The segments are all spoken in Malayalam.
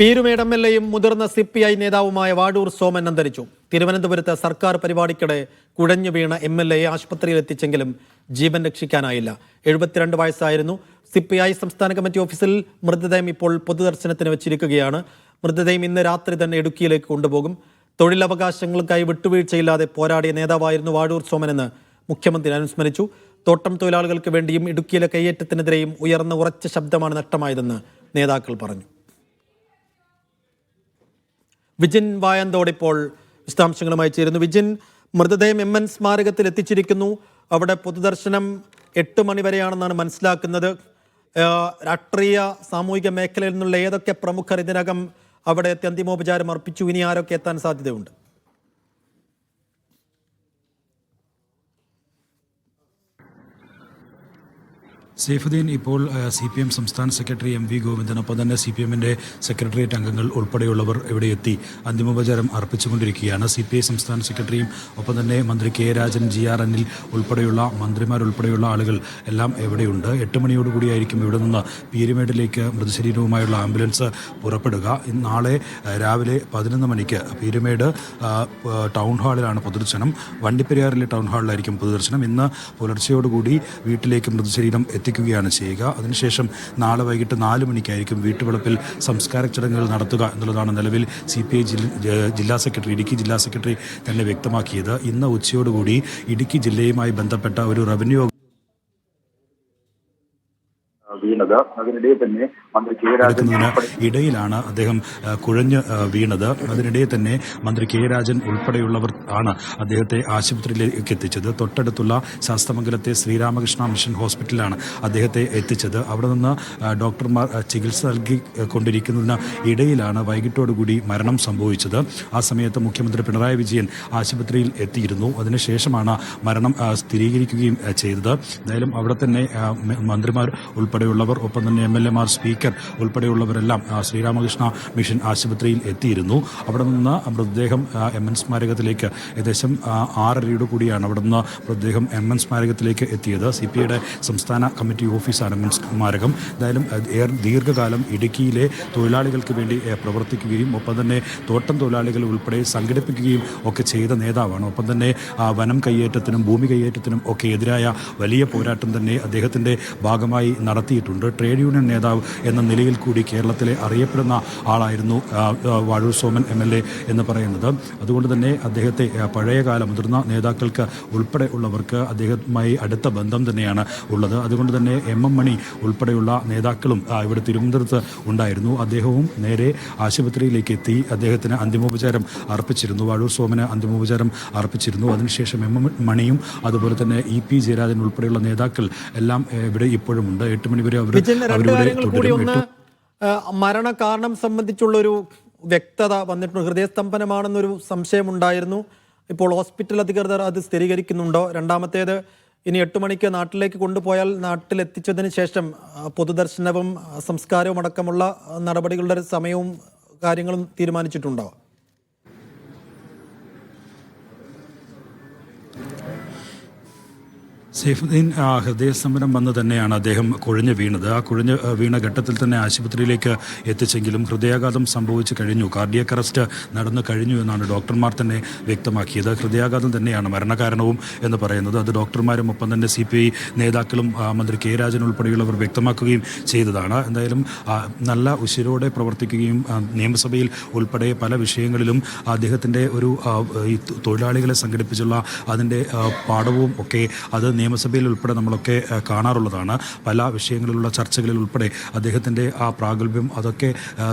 പീരുമേട് എം എൽ എയും മുതിർന്ന സി പി ഐ നേതാവുമായ വാടൂർ സോമൻ അന്തരിച്ചു. തിരുവനന്തപുരത്ത് സർക്കാർ പരിപാടിക്കിടെ കുഴഞ്ഞു വീണ എം എൽ എയെ ആശുപത്രിയിൽ എത്തിച്ചെങ്കിലും ജീവൻ രക്ഷിക്കാനായില്ല. എഴുപത്തിരണ്ട് വയസ്സായിരുന്നു. സി പി ഐ സംസ്ഥാന കമ്മിറ്റി ഓഫീസിൽ മൃതദേഹം ഇപ്പോൾ പൊതുദർശനത്തിന് വെച്ചിരിക്കുകയാണ്. മൃതദേഹം ഇന്ന് രാത്രി തന്നെ ഇടുക്കിയിലേക്ക് കൊണ്ടുപോകും. തൊഴിലവകാശങ്ങൾക്കായി വിട്ടുവീഴ്ചയില്ലാതെ പോരാടിയ നേതാവായിരുന്നു വാടൂർ സോമനെന്ന് മുഖ്യമന്ത്രി അനുസ്മരിച്ചു. തോട്ടം തൊഴിലാളികൾക്ക് വേണ്ടിയും ഇടുക്കിയിലെ കയ്യേറ്റത്തിനെതിരെയും ഉയർന്ന ഉറച്ച ശബ്ദമാണ് നഷ്ടമായതെന്ന് നേതാക്കൾ പറഞ്ഞു. വിജിൻ വായന്തോടിപ്പോൾ വിശദാംശങ്ങളുമായി ചേരുന്നു. വിജിൻ മൃതദേഹം എം എൻ സ്മാരകത്തിൽ എത്തിച്ചിരിക്കുന്നു. അവിടെ പൊതുദർശനം എട്ട് മണി വരെയാണെന്നാണ് മനസ്സിലാക്കുന്നത്. രാഷ്ട്രീയ സാമൂഹിക മേഖലയിൽ നിന്നുള്ള ഏതൊക്കെ പ്രമുഖർ ഇതിനകം അവിടെ എത്തി അന്തിമോപചാരം അർപ്പിച്ചു? ഇനി ആരൊക്കെ എത്താൻ സാധ്യതയുണ്ട്? സൈഫുദ്ദീൻ ഇപ്പോൾ സി പി എം സംസ്ഥാന സെക്രട്ടറി എം വി ഗോവിന്ദനൊപ്പം തന്നെ സി പി എമ്മിന്റെ സെക്രട്ടേറിയറ്റ് അംഗങ്ങൾ ഉൾപ്പെടെയുള്ളവർ ഇവിടെ എത്തി അന്തിമോപചാരം അർപ്പിച്ചുകൊണ്ടിരിക്കുകയാണ്. സി പി ഐ സംസ്ഥാന സെക്രട്ടറിയും ഒപ്പം തന്നെ മന്ത്രി കെ രാജൻ ജി ആർ എന്നിൽ ഉൾപ്പെടെയുള്ള മന്ത്രിമാരുൾപ്പെടെയുള്ള ആളുകൾ എല്ലാം എവിടെയുണ്ട്? എട്ട് മണിയോടുകൂടിയായിരിക്കും ഇവിടെ നിന്ന് പീരുമേടിലേക്ക് മൃതശരീരവുമായുള്ള ആംബുലൻസ് പുറപ്പെടുക. നാളെ രാവിലെ പതിനൊന്ന് മണിക്ക് പീരുമേട് ടൗൺ ഹാളിലാണ് പൊതുദർശനം. വണ്ടിപ്പെരിയാറിലെ ടൗൺ ഹാളിലായിരിക്കും പൊതുദർശനം. ഇന്ന് പുലർച്ചയോടുകൂടി വീട്ടിലേക്ക് മൃതശരീരം എത്തിക്കുകയാണ് ചെയ്യുക. അതിനുശേഷം നാളെ വൈകിട്ട് നാല് മണിക്കായിരിക്കും വീട്ടുവളപ്പിൽ സംസ്കാര ചടങ്ങുകൾ നടത്തുക എന്നുള്ളതാണ് നിലവിൽ സി പി ഐ ജില്ലാ സെക്രട്ടറി ഇടുക്കി ജില്ലാ സെക്രട്ടറി തന്നെ വ്യക്തമാക്കിയത്. ഇന്ന് ഉച്ചയോടുകൂടി ഇടുക്കി ജില്ലയുമായി ബന്ധപ്പെട്ട ഒരു റവന്യൂ വീണത്. അതിനിടെ തന്നെ മന്ത്രി കെ രാജൻ ഇടയിലാണ് അദ്ദേഹം കുഴഞ്ഞ് വീണത്. അതിനിടെ തന്നെ മന്ത്രി കെ രാജൻ ഉൾപ്പെടെയുള്ളവർ ആണ് അദ്ദേഹത്തെ ആശുപത്രിയിലേക്ക് എത്തിച്ചത്. തൊട്ടടുത്തുള്ള ശാസ്തമംഗലത്തെ ശ്രീരാമകൃഷ്ണ മിഷൻ ഹോസ്പിറ്റലിലാണ് അദ്ദേഹത്തെ എത്തിച്ചത്. അവിടെ നിന്ന് ഡോക്ടർമാർ ചികിത്സ നൽകി കൊണ്ടിരിക്കുന്നതിന് ഇടയിലാണ് വൈകിട്ടോടുകൂടി മരണം സംഭവിച്ചത്. ആ സമയത്ത് മുഖ്യമന്ത്രി പിണറായി വിജയൻ ആശുപത്രിയിൽ എത്തിയിരുന്നു. അതിനുശേഷമാണ് മരണം സ്ഥിരീകരിക്കുകയും ചെയ്തത്. എന്തായാലും അവിടെ തന്നെ മന്ത്രിമാർ മന്ത്രിമാർ ഉൾപ്പെടെയുള്ളവർ ഒപ്പം തന്നെ എം എൽ എമാർ സ്പീക്കർ ഉൾപ്പെടെയുള്ളവരെല്ലാം ശ്രീരാമകൃഷ്ണ മിഷൻ ആശുപത്രിയിൽ എത്തിയിരുന്നു. അവിടെ നിന്ന് മൃതദേഹം എം എൻ സ്മാരകത്തിലേക്ക് ഏകദേശം ആറരയോട് കൂടിയാണ് അവിടെ നിന്ന് മൃതദേഹം എം എൻ സ്മാരകത്തിലേക്ക് എത്തിയത്. സി പി ഐയുടെ സംസ്ഥാന കമ്മിറ്റി ഓഫീസാണ് എം എൻ സ്മാരകം. എന്തായാലും ദീർഘകാലം ഇടുക്കിയിലെ തൊഴിലാളികൾക്ക് വേണ്ടി പ്രവർത്തിക്കുകയും ഒപ്പം തന്നെ തോട്ടം തൊഴിലാളികൾ ഉൾപ്പെടെ സംഘടിപ്പിക്കുകയും ഒക്കെ ചെയ്ത നേതാവാണ്. ഒപ്പം തന്നെ വനം കയ്യേറ്റത്തിനും ഭൂമി കയ്യേറ്റത്തിനും ഒക്കെ എതിരായ വലിയ പോരാട്ടം തന്നെ അദ്ദേഹത്തിന്റെ ഭാഗമായി നടത്തിയിട്ടുണ്ട്. ട്രേഡ് യൂണിയൻ നേതാവ് എന്ന നിലയിൽ കൂടി കേരളത്തിലെ അറിയപ്പെടുന്ന ആളായിരുന്നു Vazhoor Soman M L A എന്ന് പറയുന്നത്. അതുകൊണ്ട് തന്നെ അദ്ദേഹത്തെ പഴയകാല മുതിർന്ന നേതാക്കൾക്ക് ഉൾപ്പെടെ ഉള്ളവർക്ക് അദ്ദേഹവുമായി അടുത്ത ബന്ധം തന്നെയാണ് ഉള്ളത്. അതുകൊണ്ട് തന്നെ എം എം മണി ഉൾപ്പെടെയുള്ള നേതാക്കളും ഇവിടെ തിരുവനന്തപുരത്ത് ഉണ്ടായിരുന്നു. അദ്ദേഹവും നേരെ ആശുപത്രിയിലേക്ക് എത്തി അദ്ദേഹത്തിന് അന്തിമോപചാരം അർപ്പിച്ചിരുന്നു. വാഴൂർ സോമന് അന്തിമോപചാരം അർപ്പിച്ചിരുന്നു. അതിനുശേഷം എം എം മണിയും അതുപോലെ തന്നെ ഇ പി ജയരാജൻ ഉൾപ്പെടെയുള്ള നേതാക്കൾ എല്ലാം ഇവിടെ ഇപ്പോഴുമുണ്ട് എട്ട് മണിവരെ അവർ കൂടി ഒന്ന് സംബന്ധിച്ചുള്ളൊരു വ്യക്തത വന്നിട്ടുണ്ട്. ഹൃദയസ്തംഭനമാണെന്നൊരു സംശയം ഉണ്ടായിരുന്നു ഇപ്പോൾ ഹോസ്പിറ്റൽ അധികൃതർ അത് സ്ഥിരീകരിക്കുന്നുണ്ടോ? രണ്ടാമത്തേത് ഇനി എട്ട് മണിക്ക് നാട്ടിലേക്ക് കൊണ്ടുപോയാൽ നാട്ടിലെത്തിച്ചതിന് ശേഷം പൊതുദർശനവും സംസ്കാരവും അടക്കമുള്ള നടപടികളുടെ സമയവും കാര്യങ്ങളും തീരുമാനിച്ചിട്ടുണ്ടോ? സൈഫുദ്ദീൻ ഹൃദയ സമരം വന്ന് തന്നെയാണ് അദ്ദേഹം കുഴഞ്ഞു വീണത്. ആ കുഴഞ്ഞ് വീണ ഘട്ടത്തിൽ തന്നെ ആശുപത്രിയിലേക്ക് എത്തിച്ചെങ്കിലും ഹൃദയാഘാതം സംഭവിച്ചു കഴിഞ്ഞു. കാർഡിയക് അറസ്റ്റ് നടന്നു കഴിഞ്ഞു എന്നാണ് ഡോക്ടർമാർ തന്നെ വ്യക്തമാക്കിയത്. ഹൃദയാഘാതം തന്നെയാണ് മരണകാരണവും എന്ന് പറയുന്നത്. അത് ഡോക്ടർമാരും ഒപ്പം തന്നെ സി നേതാക്കളും മന്ത്രി കെ രാജൻ ഉൾപ്പെടെയുള്ളവർ വ്യക്തമാക്കുകയും ചെയ്തതാണ്. എന്തായാലും നല്ല ഉശിരോടെ പ്രവർത്തിക്കുകയും നിയമസഭയിൽ ഉൾപ്പെടെ പല വിഷയങ്ങളിലും അദ്ദേഹത്തിന്റെ ഒരു തൊഴിലാളികളെ സംഘടിപ്പിച്ചുള്ള അതിന്റെ പാഠവും ഒക്കെ അത് നിയമസഭയിൽ ഉൾപ്പെടെ നമ്മളൊക്കെ കാണാറുള്ളതാണ്. പല വിഷയങ്ങളിലുള്ള ചർച്ചകളിൽ ഉൾപ്പെടെ അദ്ദേഹത്തിന്റെ ആ പ്രാഗൽഭ്യം അതൊക്കെ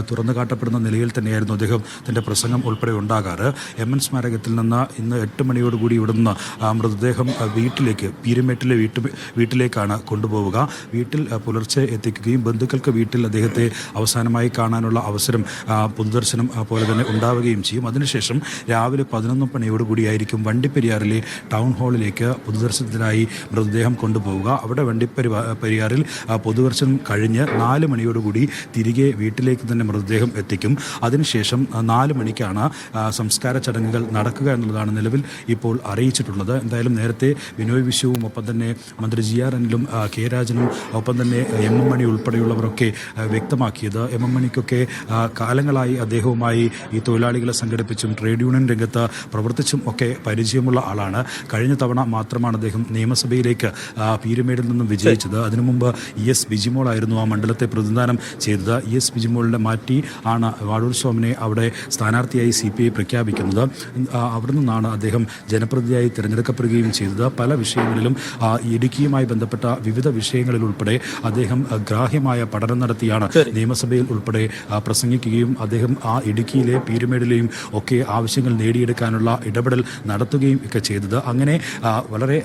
തുറന്നു കാട്ടപ്പെടുന്ന നിലയിൽ തന്നെയായിരുന്നു അദ്ദേഹം തന്റെ പ്രസംഗം ഉൾപ്പെടെ ഉണ്ടാകാറ്. എം എൻ സ്മാരകത്തിൽ നിന്ന് ഇന്ന് എട്ട് മണിയോടുകൂടി ഇവിടുന്ന് മൃതദേഹം വീട്ടിലേക്ക് പീരുമേട്ടിലെ വീട്ടു വീട്ടിലേക്കാണ് കൊണ്ടുപോവുക. വീട്ടിൽ പുലർച്ചെ എത്തിക്കുകയും ബന്ധുക്കൾക്ക് വീട്ടിൽ അദ്ദേഹത്തെ അവസാനമായി കാണാനുള്ള അവസരം പൊതുദർശനം പോലെ തന്നെ ഉണ്ടാവുകയും ചെയ്യും. അതിനുശേഷം രാവിലെ പതിനൊന്ന് മണിയോടുകൂടിയായിരിക്കും വണ്ടിപ്പെരിയാറിലെ ടൗൺ ഹാളിലേക്ക് പൊതുദർശനത്തിനായി മൃതദേഹം കൊണ്ടുപോവുക. അവിടെ വണ്ടിപ്പരി പരിയാറിൽ പൊതുദർശനം കഴിഞ്ഞ് നാല് മണിയോടുകൂടി തിരികെ വീട്ടിലേക്ക് തന്നെ മൃതദേഹം എത്തിക്കും. അതിനുശേഷം നാല് മണിക്കാണ് സംസ്കാര ചടങ്ങുകൾ നടക്കുക എന്നുള്ളതാണ് നിലവിൽ ഇപ്പോൾ അറിയിച്ചിട്ടുള്ളത്. എന്തായാലും നേരത്തെ വിനോയ് വിശ്വവും ഒപ്പം തന്നെ മന്ത്രി ജി ആർ അനിലും കെ രാജനും ഒപ്പം തന്നെ എം എം മണി ഉൾപ്പെടെയുള്ളവരൊക്കെ വ്യക്തമാക്കിയത്. എം എം മണിക്കൊക്കെ കാലങ്ങളായി അദ്ദേഹവുമായി ഈ തൊഴിലാളികളെ സംഘടിപ്പിച്ചും ട്രേഡ് യൂണിയൻ രംഗത്ത് പ്രവർത്തിച്ചും ഒക്കെ പരിചയമുള്ള ആളാണ്. കഴിഞ്ഞ തവണ മാത്രമാണ് അദ്ദേഹം നിയമസഭയിലേക്ക് ആ, പീരുമേടിൽ നിന്നും വിജയിച്ചത്. അതിനു മുമ്പ് ഇ. എസ്. ബിജിമോളായിരുന്നു ആ മണ്ഡലത്തെ പ്രതിനിധാനം ചെയ്തത്. ഇ. എസ്. ബിജിമോളിനെ മാറ്റി ആണ് വാടൂർ സ്വാമിനെ അവിടെ സ്ഥാനാർത്ഥിയായി സി. പി. ഐ പ്രഖ്യാപിക്കുന്നത്. അവിടെ നിന്നാണ് അദ്ദേഹം ജനപ്രതിനിധിയായി തിരഞ്ഞെടുക്കപ്പെടുകയും ചെയ്തത്. പല വിഷയങ്ങളിലും ഇടുക്കിയുമായി ബന്ധപ്പെട്ട വിവിധ വിഷയങ്ങളിൽ ഉൾപ്പെടെ അദ്ദേഹം ഗ്രാഹ്യമായ പഠനം നടത്തിയാണ് നിയമസഭയിൽ ഉൾപ്പെടെ പ്രസംഗിക്കുകയും അദ്ദേഹം ആ ഇടുക്കിയിലെ പീരുമേടിലെയും ഒക്കെ ആവശ്യങ്ങൾ നേടിയെടുക്കാനുള്ള ഇടപെടൽ നടത്തുകയും ഒക്കെ ചെയ്തത്. അങ്ങനെ വളരെ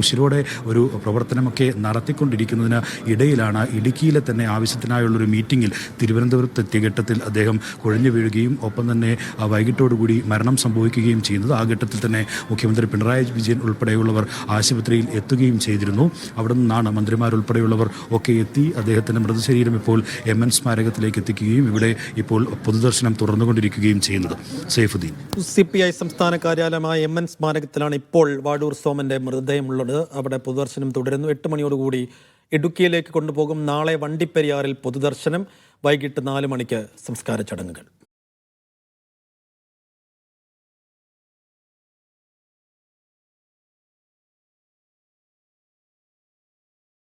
ഉശിരോടെ ഒരു പ്രവർത്തനമൊക്കെ നടത്തിക്കൊണ്ടിരിക്കുന്നതിന് ഇടയിലാണ് ഇടുക്കിയിലെ തന്നെ ആവശ്യത്തിനായുള്ളൊരു മീറ്റിംഗിൽ തിരുവനന്തപുരത്ത് എത്തിയ ഘട്ടത്തിൽ അദ്ദേഹം കുഴഞ്ഞു വീഴുകയും ഒപ്പം തന്നെ വൈകിട്ടോടുകൂടി മരണം സംഭവിക്കുകയും ചെയ്യുന്നത്. ആ ഘട്ടത്തിൽ തന്നെ മുഖ്യമന്ത്രി പിണറായി വിജയൻ ഉൾപ്പെടെയുള്ളവർ ആശുപത്രിയിൽ എത്തുകയും ചെയ്തിരുന്നു. അവിടെ നിന്നാണ് മന്ത്രിമാരുൾപ്പെടെയുള്ളവർ ഒക്കെ എത്തി അദ്ദേഹത്തിന്റെ മൃതശരീരം ഇപ്പോൾ എം എൻ സ്മാരകത്തിലേക്ക് എത്തിക്കുകയും ഇവിടെ ഇപ്പോൾ പൊതുദർശനം തുറന്നുകൊണ്ടിരിക്കുകയും ചെയ്യുന്നത്. സൈഫുദ്ദീൻ. സി പി ഐ സംസ്ഥാന കാര്യാലയമായ എം എൻ സ്മാരകത്തിലാണ് ഇപ്പോൾ വാടൂർ സോമന്റെ മൃതദേഹമുള്ളത് അവിടെ പൊതുദർശനം തുടരുന്നു. എട്ട് മണിയോടുകൂടി ഇടുക്കിയിലേക്ക് കൊണ്ടുപോകും. നാളെ വണ്ടിപ്പെരിയാറിൽ പൊതുദർശനം. വൈകിട്ട് നാല് മണിക്ക് സംസ്കാര ചടങ്ങുകൾ.